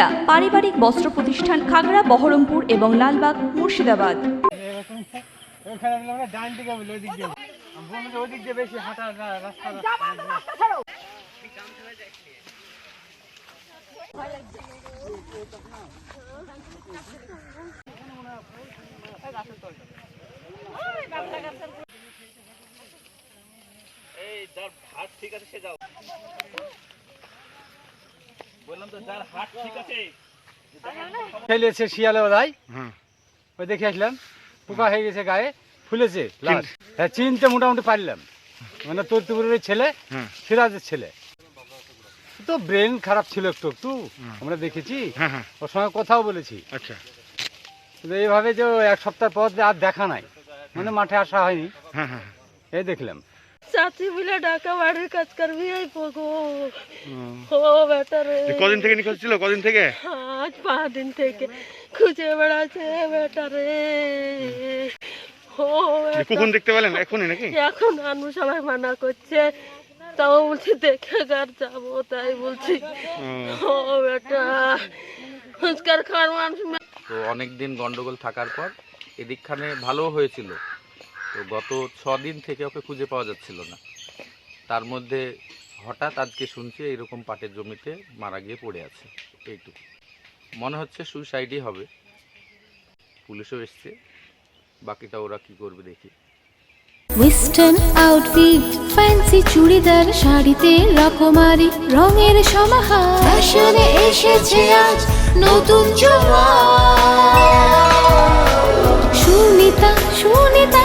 সুনিতা পারিবারিক বস্ত্র প্রতিষ্ঠান খাগড়া, বহরমপুর এবং লালবাগ, মুর্শিদাবাদ। ওখানে আমরা ডান দিকে বলি ওই দিক রাস্তা ফেলেছে শিয়ালে ওদাই ওই দেখে আসলাম পোকা হয়ে গেছে গায়ে ফুলেছে হ্যাঁ চিনতে মোটামুটি পারলাম। মানে তোর তুপুরের ছেলে সিরাজের ছেলে। তো ব্রেন খারাপ ছিল একটু একটু আমরা দেখেছি। হ্যাঁ হ্যাঁ। ওর সঙ্গে কথাও বলেছি। আচ্ছা। এইভাবে যে এক সপ্তাহ পর যে আর দেখা নাই। মানে মাঠে আসা হয়নি। হ্যাঁ হ্যাঁ। এই দেখলাম। চাচি মিলে ঢাকা বাড়ির কাজ করবি এই পোগো ও। বেটা রে। কদিন থেকে নিখোঁজ ছিল? কদিন থেকে? আজ পাঁচ দিন থেকে। খুঁজে বেড়াচ্ছে বেটা রে। ও কখন দেখতে পেলেন? এখনই নাকি? এখন আনু সবাই মানা করছে। তাও বলছি দেখে গার যাব? তাই বলছি। ও। বেটা ফুচকার খাওয়ার মানুষ তো অনেক দিন গন্ডগোল থাকার পর এদিকখানে ভালো হয়েছিল। তো গত ছ দিন থেকে ওকে খুঁজে পাওয়া যাচ্ছিল না। তার মধ্যে হঠাৎ আজকে শুনছি এইরকম পাটের জমিতে মারা গিয়ে পড়ে আছে। এইটুকু। মনে হচ্ছে সুইসাইডই হবে। পুলিশও এসছে। বাকিটা ওরা কি করবে দেখি। ওয়েস্টার্ন আউটফিট ফ্যান্সি চুড়িদার শাড়িতে রকমারি রঙের সমাহার। ফ্যাশনে এসেছে আজ নতুন সুনিতা সুনিতা